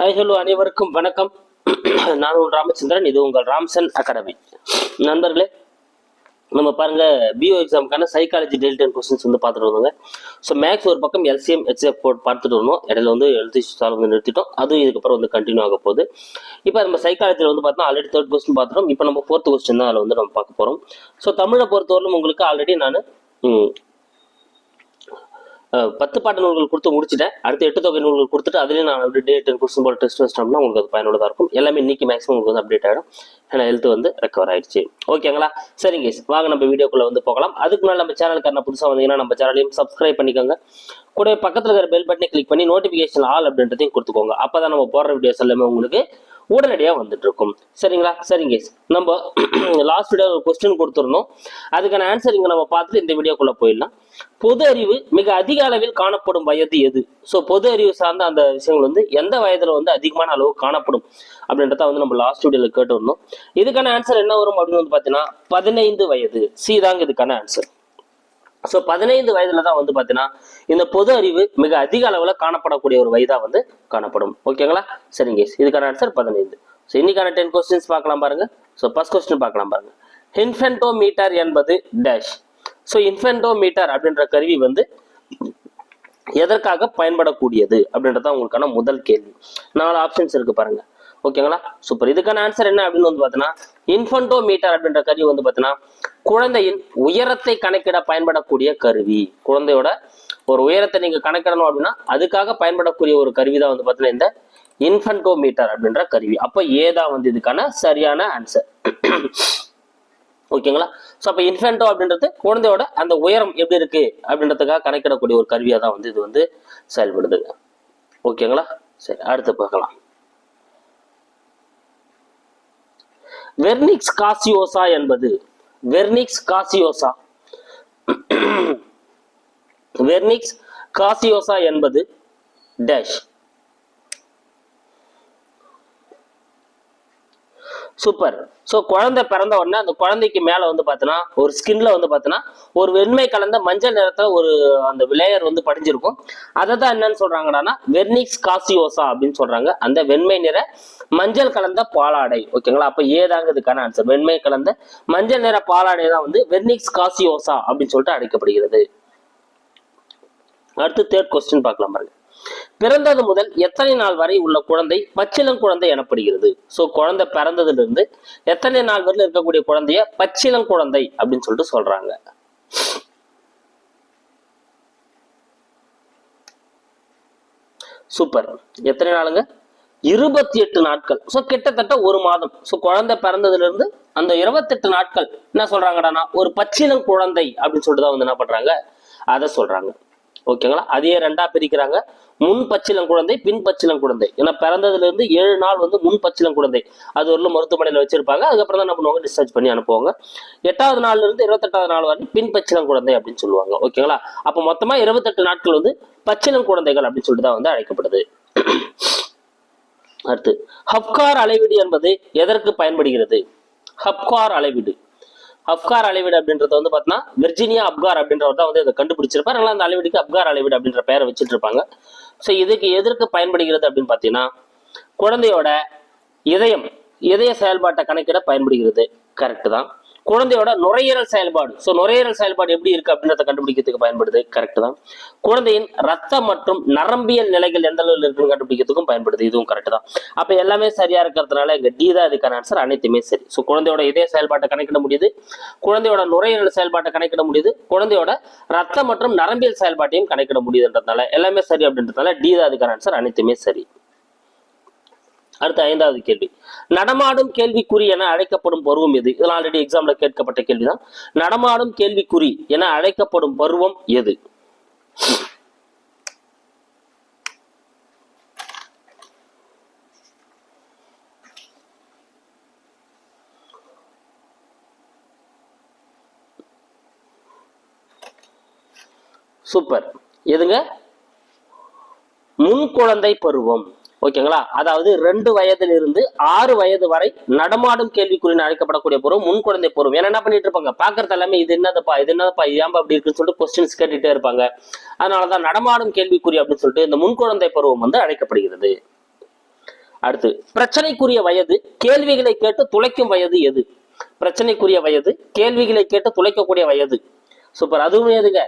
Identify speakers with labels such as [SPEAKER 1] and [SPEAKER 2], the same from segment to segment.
[SPEAKER 1] Hi hello அனைவருக்கும் வணக்கம். நான் உங்கள் ராமச்சந்திரன் இது உங்கள் ராம்சன் அகாடமி. நண்பர்களே நம்ம பாருங்க பிஓ எக்ஸாமுக்கான சைக்காலஜி டெல்டன் கொஸ்டின்ஸ் வந்து பார்த்துட்டு வந்தோங்க. ஸோ மேக்ஸ் ஒரு பக்கம் எல்சிஎம் ஹெச்எஃப் போர்ட் பார்த்துட்டு வந்தோம். இடையில வந்து எழுதி சால்வ் வந்து நிறுத்திட்டோம். அதுவும் இதுக்கப்புறம் வந்து கண்டினியூ ஆக போகுது. இப்போ நம்ம சைக்காலஜியில் வந்து பார்த்தோம் ஆல்ரெடி தேர்ட் கொஸ்டின் பார்த்துட்டோம். இப்போ நம்ம ஃபோர்த் கொஸ்டின் தான் அதில் வந்து நம்ம பார்க்க போகிறோம் ஸோ தமிழை பொறுத்தவரையிலும் உங்களுக்கு ஆல்ரெடி நான் பத்து பாட்டு நூல்கள் கொடுத்து முடிச்சுட்டேன். அடுத்து எட்டு தொகை நூல்கள் கொடுத்துட்டு அதுலேயும் நான் அப்படி date ten question poll test வச்சிட்டோம்னா உங்களுக்கு அது பயனுள்ளதாக இருக்கும். எல்லாமே இன்னைக்கு மேக்ஸிமம் உங்களுக்கு வந்து அப்டேட் ஆகிடும் ஏன்னா ஹெல்த் வந்து ரெக்கவர் ஆயிடுச்சு. ஓகேங்களா சரிங்க வாங்க நம்ம வீடியோக்குள்ளே வந்து போகலாம். அதுக்கு முன்னாடி நம்ம சேனலுக்கு என்ன புதுசாக வந்தீங்கன்னா நம்ம சேனலையும் சப்ஸ்கிரைப் பண்ணிக்கோங்க. கூட பக்கத்தில் இருக்கிற பெல் பட்டனை கிளிக் பண்ணி நோட்டிஃபிகேஷன் ஆல் அப்படின்றதையும் கொடுத்துக்கோங்க. அப்போ தான் நம்ம போடுற வீடியோஸ் எல்லாமே உங்களுக்கு உடனடியாக வந்துட்டு இருக்கும் சரிங்களா சரிங்க நம்ம லாஸ்ட் வீடியோ ஒரு கொஸ்டின் கொடுத்துருந்தோம். அதுக்கான ஆன்சர் இங்கே நம்ம பார்த்துட்டு இந்த வீடியோக்குள்ளே போயிடலாம். பொது அறிவு மிக அதிக அளவில் காணப்படும் வயது எது? ஸோ பொது அறிவு சார்ந்த அந்த விஷயங்கள் வந்து எந்த வயதில் வந்து அதிகமான அளவு காணப்படும்? அப்படின்றத வந்து நம்ம லாஸ்ட் வீடியோவில் கேட்டு வந்தோம் இதுக்கான ஆன்சர் என்ன வரும் அப்படின்னு வந்து பார்த்தீங்கன்னா பதினைந்து வயது. சி தாங்க இதுக்கான ஆன்சர் ஸோ பதினைந்து வயதுல தான் வந்து பார்த்தீங்கன்னா இந்த பொது அறிவு மிக அதிக அளவில் காணப்படக்கூடிய ஒரு வயதாக வந்து காணப்படும். ஓகேங்களா சரிங்க இதுக்கான ஆன்சர் பதினைந்து. ஸோ இன்னைக்கான டென் கொஸ்டின்ஸ் பார்க்கலாம் பாருங்க. ஸோ ஃபர்ஸ்ட் கொஸ்டின் பார்க்கலாம் பாருங்க. இன்ஃபென்டோ மீட்டர் என்பது டேஷ் ஸோ இன்ஃபென்டோ மீட்டர் அப்படின்ற கருவி வந்து எதற்காக பயன்படக்கூடியது அப்படின்றது தான் உங்களுக்கான முதல் கேள்வி. நாலு ஆப்ஷன்ஸ் இருக்கு பாருங்க. ஓகேங்களா சூப்பர் இதுக்கான ஆன்சர் என்ன அப்படின்னு வந்து பார்த்தீங்கன்னா இன்ஃபன்டோமீட்டர் அப்படின்ற கருவி வந்து பார்த்தீங்கன்னா குழந்தையின் உயரத்தை கணக்கிட பயன்படக்கூடிய கருவி. குழந்தையோட ஒரு உயரத்தை நீங்க கணக்கிடணும் அப்படின்னா அதுக்காக பயன்படக்கூடிய ஒரு கருவி தான் வந்து பார்த்தீங்கன்னா இந்த இன்ஃபன்டோமீட்டர் அப்படின்ற கருவி. அப்போ ஏதான் வந்து இதுக்கான சரியான ஆன்சர் ஓகேங்களா? ஸோ அப்போ இன்ஃபென்டோ அப்படின்றது குழந்தையோட அந்த உயரம் எப்படி இருக்கு அப்படின்றதுக்காக கணக்கிடக்கூடிய ஒரு கருவியாக தான் வந்து இது வந்து செயல்படுது. ஓகேங்களா? சரி அடுத்து பார்க்கலாம். வெர்னிக்ஸ் காசியோசா என்பது வெர்னிக்ஸ் காசியோசா வெர்னிக்ஸ் காசியோசா என்பது டேஷ் சூப்பர் ஸோ குழந்தை பிறந்த உடனே அந்த குழந்தைக்கு மேலே வந்து பார்த்தோன்னா ஒரு ஸ்கின்ல வந்து பார்த்தோன்னா ஒரு வெண்மை கலந்த மஞ்சள் நிறத்தில் ஒரு அந்த லேயர் வந்து படிஞ்சிருக்கும். அதை தான் என்னன்னு சொல்றாங்கடான்னா வெர்னிக்ஸ் காசியோசா அப்படின்னு சொல்றாங்க. அந்த வெண்மை நிற மஞ்சள் கலந்த பாலாடை. ஓகேங்களா? அப்போ ஏதாங்க இதுக்கான ஆன்சர் வெண்மை கலந்த மஞ்சள் நிற பாலாடை தான் வந்து வெர்னிக்ஸ் காசியோசா அப்படின்னு சொல்லிட்டு அழைக்கப்படுகிறது. அடுத்து தேர்ட் கொஸ்டின் பார்க்கலாம் பாருங்க. பிறந்தது முதல் எத்தனை நாள் வரை உள்ள குழந்தை பச்சிலங்குழந்தை எனப்படுகிறது. சோ குழந்தை பிறந்ததுல இருந்து எத்தனை நாள் வரையில இருக்கக்கூடிய குழந்தைய பச்சிலங்குழந்தை அப்படின்னு சொல்லிட்டு சொல்றாங்க. சூப்பர் எத்தனை நாளுங்க? இருபத்தி எட்டு நாட்கள். ஸோ கிட்டத்தட்ட ஒரு மாதம். ஸோ குழந்தை பிறந்ததுல இருந்து அந்த இருபத்தெட்டு நாட்கள் என்ன சொல்றாங்கடானா? ஒரு பச்சிளம் குழந்தை அப்படின்னு சொல்லிட்டு தான் வந்து என்ன பண்றாங்க? அதை சொல்றாங்க. ஓகேங்களா அதையே ரெண்டா பிரிக்கிறாங்க. முன் பச்சிலம் குழந்தை பின் பச்சிலம் குழந்தை. ஏன்னா பிறந்ததுல இருந்து ஏழு நாள் வந்து முன் பச்சிலம் குழந்தை. அது ஒரு மருத்துவமனையில வச்சிருப்பாங்க. அதுக்கப்புறம் தான் என்ன பண்ணுவாங்க? டிஸ்சார்ஜ் பண்ணி அனுப்புவாங்க. எட்டாவது நாள்ல இருந்து இருபத்தெட்டாவது நாள் வரை பின் பச்சிலம் குழந்தை அப்படின்னு சொல்லுவாங்க. ஓகேங்களா அப்போ மொத்தமா இருபத்தெட்டு நாட்கள் வந்து பச்சிலம் குழந்தைகள் அப்படின்னு சொல்லிட்டு தான் வந்து அழைக்கப்படுது. அடுத்து ஹப்கார் அளவீடு என்பது எதற்கு பயன்படுகிறது? ஹப்கார் அளவீடு அப்கார் அளவீடு அப்படின்றத வந்து பார்த்தீங்கன்னா விர்ஜினியா அப்கார் அப்படின்றவர் தான் வந்து இதை கண்டுபிடிச்சிருப்பார். அதனால அந்த அளவீடுக்கு அப்கார் அளவீடு அப்படின்ற பெயரை வச்சுட்டு இருப்பாங்க ஸோ இதுக்கு எதற்கு பயன்படுகிறது அப்படின்னு பார்த்தீங்கன்னா குழந்தையோட இதயம் இதய செயல்பாட்டை கணக்கிட பயன்படுகிறது. கரெக்டு தான். குழந்தையோட நுரையீரல் செயல்பாடு. ஸோ நுரையீரல் செயல்பாடு எப்படி இருக்கு அப்படின்றத கண்டுபிடிக்கிறதுக்கு பயன்படுது. கரெக்ட் தான். குழந்தையின் ரத்த மற்றும் நரம்பியல் நிலைகள் எந்த அளவில் இருக்குன்னு கண்டுபிடிக்கிறதுக்கும் பயன்படுது. இதுவும் கரெக்ட் தான். அப்போ எல்லாமே சரியா இருக்கிறதுனால இங்கே டி தான் இதுக்கான ஆன்சர் அனைத்துமே சரி. ஸோ குழந்தையோட இதய செயல்பாட்டை கணக்கிட முடியுது. குழந்தையோட நுரையீரல் செயல்பாட்டை கணக்கிட முடியுது. குழந்தையோட ரத்த மற்றும் நரம்பியல் செயல்பாட்டையும் கணக்கிட முடியுதுன்றதுனால எல்லாமே சரி அப்படின்றதுனால டி தான் அதுக்கான ஆன்சர் அனைத்துமே சரி. அடுத்த ஐந்தாவது கேள்வி. நடமாடும் கேள்விக்குறி என அழைக்கப்படும் பருவம் எது? இதெல்லாம் ஆல்ரெடி எக்ஸாம்ல கேட்கப்பட்ட கேள்விதான். நடமாடும் கேள்விக்குறி என அழைக்கப்படும் பருவம் எது? சூப்பர். எதுங்க? முன் குழந்தை பருவம். ஓகேங்களா? அதாவது ரெண்டு வயதிலிருந்து ஆறு வயது வரை நடமாடும் கேள்விக்குறின்னு அழைக்கப்படக்கூடிய பருவம் முன் குழந்தை பருவம் ஏன்னா என்ன பண்ணிட்டு இருப்பாங்க? பாக்குறது எல்லாமே இது என்னதுப்பா இது என்னதுப்பா ஏன்பா அப்படி இருக்குன்னு சொல்லிட்டு கொஸ்டின்ஸ் கேட்டுட்டே இருப்பாங்க. அதனாலதான் நடமாடும் கேள்விக்குறி அப்படின்னு சொல்லிட்டு இந்த முன் குழந்தை பருவம் வந்து அழைக்கப்படுகிறது. அடுத்து பிரச்சனைக்குரிய வயது கேள்விகளை கேட்டு துளைக்கும் வயது எது? பிரச்சனைக்குரிய வயது கேள்விகளை கேட்டு துளைக்கக்கூடிய வயது. சூப்பர் அதுவும் எதுங்க?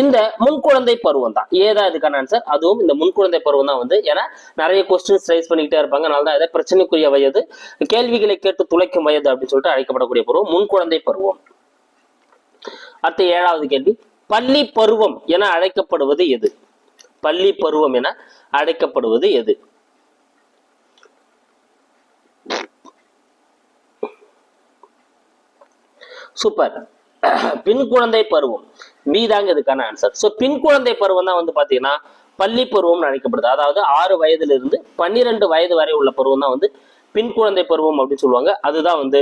[SPEAKER 1] இந்த முன்குழந்தை பருவம் தான் ஏதா இதுக்கான ஆன்சர் அதுவும் இந்த முன்குழந்தை பருவம் தான் வந்து. ஏன்னா நிறைய கொஸ்டின்ஸ் ரைஸ் பண்ணிக்கிட்டே இருப்பாங்க. அதனால தான் இதை பிரச்சனைக்குரிய வயது கேள்விகளை கேட்டு துளைக்கும் வயது அப்படின்னு சொல்லிட்டு அழைக்கப்படக்கூடிய பருவம் முன்குழந்தை பருவம். அடுத்த ஏழாவது கேள்வி. பள்ளி பருவம் என அழைக்கப்படுவது எது? பள்ளி பருவம் என அழைக்கப்படுவது எது? சூப்பர் பின் குழந்தை பருவம். பி தாங்க இதுக்கான ஆன்சர் ஸோ பின் குழந்தை பருவம் தான் வந்து பார்த்தீங்கன்னா பள்ளி பருவம்னு அழைக்கப்படுது. அதாவது ஆறு வயதிலிருந்து பன்னிரெண்டு வயது வரை உள்ள பருவம் தான் வந்து பின் குழந்தை பருவம் அப்படின்னு சொல்லுவாங்க. அதுதான் வந்து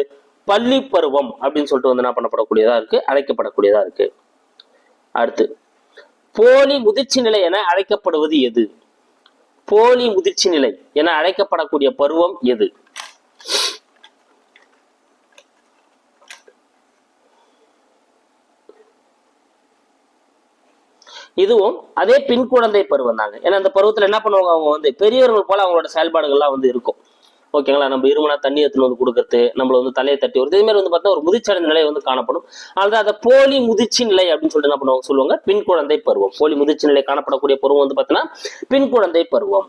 [SPEAKER 1] பள்ளி பருவம் அப்படின்னு சொல்லிட்டு வந்து என்ன பண்ணப்படக்கூடியதா இருக்கு? அழைக்கப்படக்கூடியதா இருக்கு. அடுத்து போலி முதிர்ச்சி நிலை என அழைக்கப்படுவது எது? போலி முதிர்ச்சி நிலை என அழைக்கப்படக்கூடிய பருவம் எது? இதுவும் அதே பின் குழந்தை பருவம் தாங்க. ஏன்னா அந்த பருவத்துல என்ன பண்ணுவாங்க? அவங்க வந்து பெரியவர்கள் போல அவங்களோட செயல்பாடுகள்லாம் வந்து இருக்கும். ஓகேங்களா? நம்ம இருமனா தண்ணி எடுத்துன்னு வந்து கொடுக்கறது நம்மள வந்து தலையை தட்டி வருது இதே மாதிரி வந்து பார்த்தா ஒரு முதிர்ச்சடைந்த நிலை வந்து காணப்படும். அதாவது அதை போலி முதிர்ச்சி நிலை அப்படின்னு சொல்லிட்டு என்ன பண்ணுவாங்க சொல்லுவாங்க? பின் குழந்தை பருவம். போலி முதிர்ச்சி நிலை காணப்படக்கூடிய பருவம் வந்து பார்த்தீங்கன்னா பின் குழந்தை பருவம்.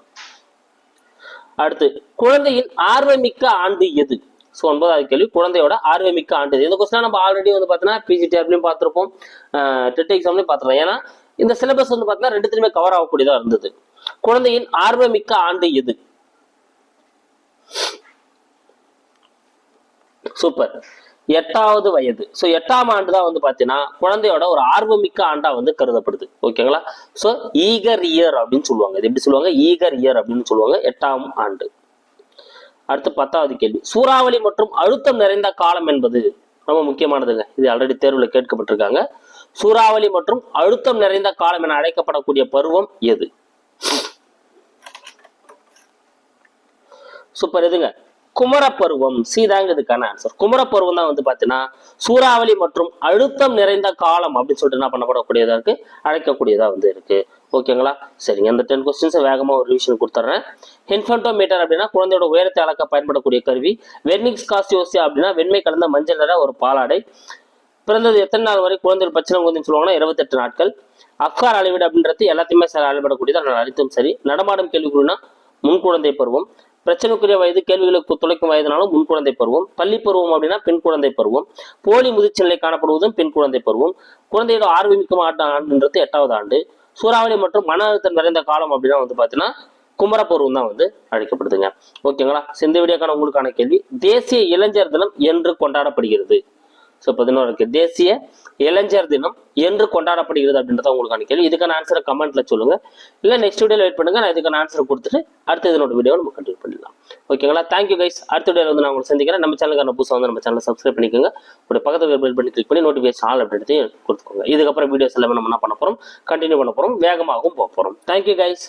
[SPEAKER 1] அடுத்து குழந்தையின் ஆர்வமிக்க ஆண்டு எது? ஸோ ஒன்பதாவது கேள்வி. குழந்தையோட ஆர்வமிக்க ஆண்டு எது? இந்த கொஸ்டினா நம்ம ஆல்ரெடி வந்து பார்த்தீங்கன்னா பிஜிடிஆர்லையும் பார்த்துருப்போம். டெட் எக்ஸாம்லையும் பார்த்துருப்போம் ஏன்னா இந்த சிலபஸ் வந்து பார்த்தீங்கன்னா ரெண்டுத்துலையுமே கவர் ஆகக்கூடியதாக இருந்தது. குழந்தையின் ஆர்வமிக்க ஆண்டு எது? சூப்பர் எட்டாவது வயது. ஸோ எட்டாம் ஆண்டு தான் வந்து பார்த்தீங்கன்னா குழந்தையோட ஒரு ஆர்வமிக்க ஆண்டா வந்து கருதப்படுது. ஓகேங்களா ஸோ ஈகர் இயர் அப்படின்னு சொல்லுவாங்க. இது எப்படி சொல்லுவாங்க? ஈகர் இயர் அப்படின்னு சொல்லுவாங்க. எட்டாம் ஆண்டு. அடுத்து பத்தாவது கேள்வி. சூறாவளி மற்றும் அழுத்தம் நிறைந்த காலம் என்பது ரொம்ப முக்கியமானதுங்க. இது ஆல்ரெடி தேர்வில் கேட்கப்பட்டிருக்காங்க. சூறாவளி மற்றும் அழுத்தம் நிறைந்த காலம் என அழைக்கப்படக்கூடிய பருவம் எது? சூப்பர் எதுங்க? குமரப்பருவம். சீதாங்க இதுக்கான ஆன்சர் குமரப்பருவம் தான் வந்து பார்த்தீங்கன்னா சூறாவளி மற்றும் அழுத்தம் நிறைந்த காலம் அப்படின்னு சொல்லிட்டு என்ன பண்ணப்படக்கூடியதா இருக்கு? அழைக்கக்கூடியதா வந்து இருக்கு. ஓகேங்களா சரிங்க. இந்த டென் கொஸ்டின்ஸை வேகமாக ஒரு ரிவிஷன் கொடுத்துட்றேன் ஹென்ஃபன்டோமீட்டர் அப்படின்னா குழந்தையோட உயரத்தை அளக்க பயன்படக்கூடிய கருவி. வெர்னிக்ஸ் காஸ்டியோசியா அப்படின்னா வெண்மை கலந்த மஞ்சள் நிற ஒரு பாலாடை. பிறந்தது எத்தனை நாள் வரை குழந்தைகள் பச்சிலம் குழந்தைன்னு சொல்லுவாங்கன்னா இருபத்தெட்டு நாட்கள். அக்கார் அளவீடு அப்படின்றது எல்லாத்தையுமே சார் அளவிடக்கூடியது அதனால் அனைத்தும் சரி. நடமாடும் கேள்விக்குறினா முன் குழந்தை பருவம். பிரச்சனைக்குரிய வயது கேள்விகளுக்கு துளைக்கும் வயதுனாலும் முன் குழந்தை பருவம். பள்ளி பருவம் அப்படின்னா பெண் குழந்தை பருவம். போலி முதிர்ச்சி நிலை காணப்படுவதும் பெண் குழந்தை பருவம். குழந்தையோட ஆர்வமிக்கும் ஆண்டு ஆண்டுன்றது எட்டாவது ஆண்டு. சூறாவளி மற்றும் மன அழுத்தம் நிறைந்த காலம் அப்படின்னா வந்து பார்த்தீங்கன்னா குமரப்பருவம் தான் வந்து அழைக்கப்படுதுங்க. ஓகேங்களா? சிந்த வீடியோக்கான உங்களுக்கான கேள்வி தேசிய இளைஞர் தினம் என்று கொண்டாடப்படுகிறது. ஸோ பதினோருக்கு தேசிய இளைஞர் தினம் என்று கொண்டாடப்படுகிறது அப்படின்றத உங்களுக்கான கேள்வி. இதுக்கான ஆன்சரை கமெண்ட்ல சொல்லுங்க. இல்லை நெக்ஸ்ட் வீடியோல வெயிட் பண்ணுங்க. நான் இதுக்கான ஆன்சர் கொடுத்துட்டு அடுத்த இதனோட வீடியோ நம்ம கண்டினியூ பண்ணிடலாம். ஓகேங்களா தேங்க்யூ கைஸ் அடுத்த வீடியோல வந்து நான் உங்களை சந்திக்கிறேன். நம்ம சேனலுக்கான புதுசாக வந்து நம்ம சேனலை சப்ஸ்கிரைப் பண்ணிக்கோங்க. உடைய பக்கத்தில் பெல் பண்ணி கிளிக் பண்ணி நோட்டிஃபிகேஷன் ஆல் அப்படின்றதையும் கொடுத்துக்கோங்க. இதுக்கப்புறம் வீடியோஸ் எல்லாமே நம்ம என்ன பண்ண போகிறோம் கண்டினியூ பண்ண போகிறோம் வேகமாகவும் போக போகிறோம் தேங்க்யூ கைஸ்